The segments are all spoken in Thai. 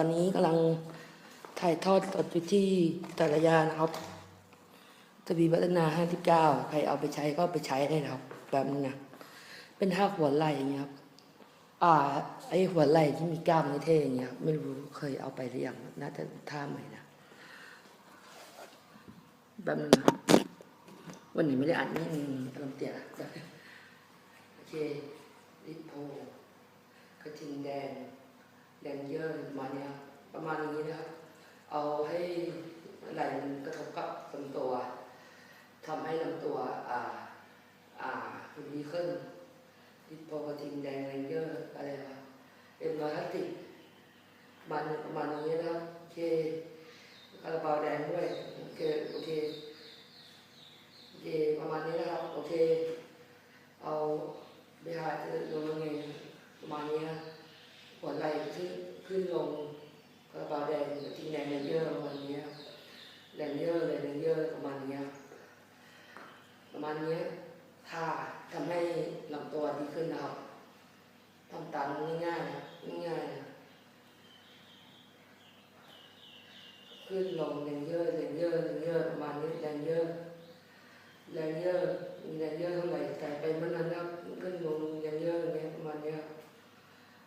อนนี้กำลังถ่ายทอดสดอยู่ที่ตรยานะครับทวีวัฒนาห้าที่เก้าใครเอาไปใช้ก็ไปใช้ได้นะครับ แบบนี้นะเป็นท่าหัวไหล่อย่างเงี้ยครับ อ่า ไอหัวไหล่ที่มีกล้ามเท่อย่างเงี้ยครับไม่รู้เคยเอาไปหรือยังน่าจะท่าใหม่นะแบบนี้นะวันนี้ไม่ได้อ่านนี่อารมณ์เตี้ยนะโอเคลิโพกระทิงแดง แดนเยอร์ประมาณนี้ครับประมาณนี้นะครับ เอาให้ไหลมันกระทบกับลำตัวทำให้ลำตัวอ่าอ่าดีขึ้นดิโปกตินแดงแดนเยอร์อะไรวะเอ็มร้อยห้าสิบมันประมาณนี้นะครับโอเคคาราบาวแดงด้วยโอเคโอเคโอเคประมาณนี้นะครับโอเค เอาไปหาจะลงยังไงประมาณนี้นะ หัวไหล่ขึ้นขึ้นลงกระเป๋าแดงทิ้งแดงเลเยอร์ประมาณนี้ครับเยอร์เลยเลเยอร์ประมาณนี้ประมาณนี้ถ้าทำให้ลำตัวดีขึ้นนะครับทำตามง่ายๆนะง่ายๆนะขึ้นลงเลเยอร์เลเยอร์เลเยอร์ประมาณนี้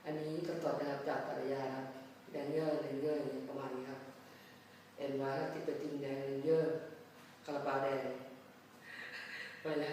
อันนี้ก็ตอบนะครับจากปริยาครับแดนเยอร์แดนเยอร์นี่ประมาณนี้ครับเอ็นไว้ติปตินแดนเยอร์คาราบาแดงไปแล้ว